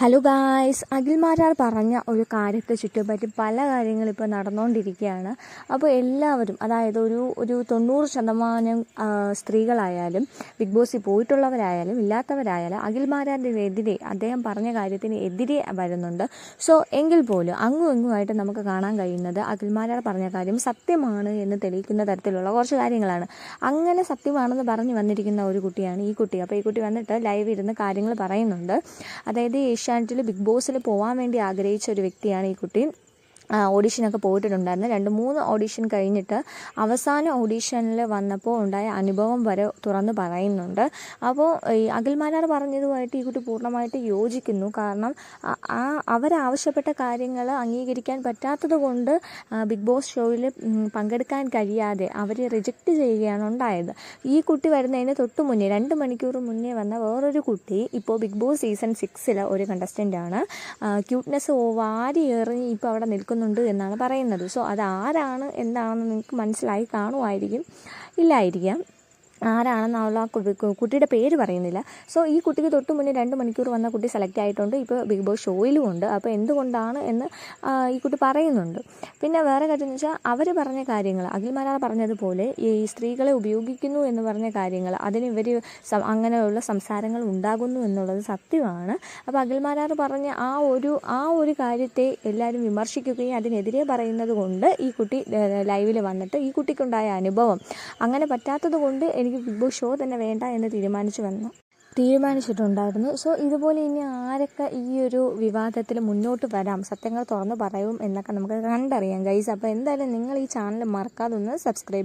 Hello guys Akhil Marar പറഞ്ഞ ഒരു കാര്യത്തെ ചുറ്റുപറ്റി പല കാര്യങ്ങളും ഇപ്പോൾ നടന്നുകൊണ്ടിരിക്കുകയാണ് അപ്പോൾ എല്ലാവരും അതായത് ഒരു ഒരു തൊണ്ണൂറ് ശതമാനം സ്ത്രീകളായാലും ബിഗ് ബോസിൽ പോയിട്ടുള്ളവരായാലും ഇല്ലാത്തവരായാലും അഖിൽമാരാറിനെതിരെ അദ്ദേഹം പറഞ്ഞ കാര്യത്തിന് എതിരെ വരുന്നുണ്ട്. സോ എങ്കിൽ പോലും അങ്ങും ഇങ്ങുമായിട്ട് നമുക്ക് കാണാൻ കഴിയുന്നത് അഖിൽമാരാർ പറഞ്ഞ കാര്യം സത്യമാണ് എന്ന് തെളിയിക്കുന്ന തരത്തിലുള്ള കുറച്ച് കാര്യങ്ങളാണ്. അങ്ങനെ സത്യമാണെന്ന് പറഞ്ഞു വന്നിരിക്കുന്ന ഒരു കുട്ടിയാണ് ഈ കുട്ടി. അപ്പോൾ ഈ കുട്ടി വന്നിട്ട് ലൈവ് ഇരുന്ന് കാര്യങ്ങൾ പറയുന്നുണ്ട്. അതായത് ഏഷ്യാനെറ്റിൽ ബിഗ് ബോസിൽ പോകാൻ വേണ്ടി ആഗ്രഹിച്ച ഒരു വ്യക്തിയാണ് ഈ കുട്ടി. ഓഡിഷനൊക്കെ പോയിട്ടുണ്ടായിരുന്നു. രണ്ട് മൂന്ന് ഓഡീഷൻ കഴിഞ്ഞിട്ട് അവസാന ഓഡീഷനിൽ വന്നപ്പോൾ ഉണ്ടായ അനുഭവം വരെ തുറന്ന് പറയുന്നുണ്ട്. അപ്പോൾ ഈ അഖിൽമാരാർ പറഞ്ഞതുമായിട്ട് ഈ കുട്ടി പൂർണമായിട്ട് യോജിക്കുന്നു. കാരണം ആ- അവരാവശ്യപ്പെട്ട കാര്യങ്ങൾ അംഗീകരിക്കാൻ പറ്റാത്തത് കൊണ്ട് ബിഗ് ബോസ് ഷോയിൽ പങ്കെടുക്കാൻ കഴിയാതെ അവരെ റിജക്റ്റ് ചെയ്യുകയാണ് ഉണ്ടായത്. ഈ കുട്ടി വരുന്നതിന് തൊട്ട് മുന്നേ രണ്ട് മണിക്കൂർ മുന്നേ വന്ന വേറൊരു കുട്ടി ഇപ്പോൾ ബിഗ് ബോസ് സീസൺ സിക്സിലെ ഒരു കണ്ടസ്റ്റന്റാണ് ക്യൂട്ട്നെസ് വാരി എറിഞ്ഞ് ഇപ്പോൾ അവിടെ നിൽക്കുന്നുണ്ട് എന്നാണ് പറയുന്നത്. സോ അത് ആരാണ്? എന്താണെന്ന് നിങ്ങൾക്ക് മനസ്സിലായി കാണുമായിരിക്കും ഇല്ലായിരിക്കാം. ആരാണെന്നുള്ള ആ കുട്ടിയുടെ പേര് പറയുന്നില്ല. സോ ഈ കുട്ടിക്ക് തൊട്ട് മുന്നേ രണ്ട് മണിക്കൂർ വന്ന കുട്ടി സെലക്ട് ആയിട്ടുണ്ട്. ഇപ്പോൾ ബിഗ് ബോസ് ഷോയിലും ഉണ്ട്. അപ്പോൾ എന്തുകൊണ്ടാണ് എന്ന് ഈ കുട്ടി പറയുന്നുണ്ട്. പിന്നെ വേറെ കാര്യം എന്ന് വെച്ചാൽ അവർ പറഞ്ഞ കാര്യങ്ങൾ അഖിൽമാരാർ പറഞ്ഞതുപോലെ ഈ സ്ത്രീകളെ ഉപയോഗിക്കുന്നു എന്ന് പറഞ്ഞ കാര്യങ്ങൾ അതിന് ഇവർ അങ്ങനെയുള്ള സംസാരങ്ങൾ ഉണ്ടാകുന്നു എന്നുള്ളത് സത്യമാണ്. അപ്പോൾ അഖിൽമാരാർ പറഞ്ഞ ആ ഒരു ആ ഒരു കാര്യത്തെ എല്ലാവരും വിമർശിക്കുകയും അതിനെതിരെ പറയുന്നത് കൊണ്ട് ഈ കുട്ടി ലൈവിൽ വന്നിട്ട് ഈ കുട്ടിക്കുണ്ടായ അനുഭവം. അങ്ങനെ പറ്റാത്തത് കൊണ്ട് എനിക്ക് ബിഗ് ബോസ് ഷോ തന്നെ വേണ്ട എന്ന് തീരുമാനിച്ചു വന്നു. തീരുമാനിച്ചിട്ടുണ്ടായിരുന്നു. സോ ഇതുപോലെ ഇനി ആരൊക്കെ ഈ ഒരു വിവാദത്തിൽ മുന്നോട്ട് വരാം സത്യങ്ങൾ തുറന്നു പറയും എന്നൊക്കെ നമുക്ക് കണ്ടറിയാം ഗൈസ് അപ്പോൾ എന്തായാലും നിങ്ങൾ ഈ ചാനൽ മറക്കാതെ ഒന്ന് സബ്സ്ക്രൈബ്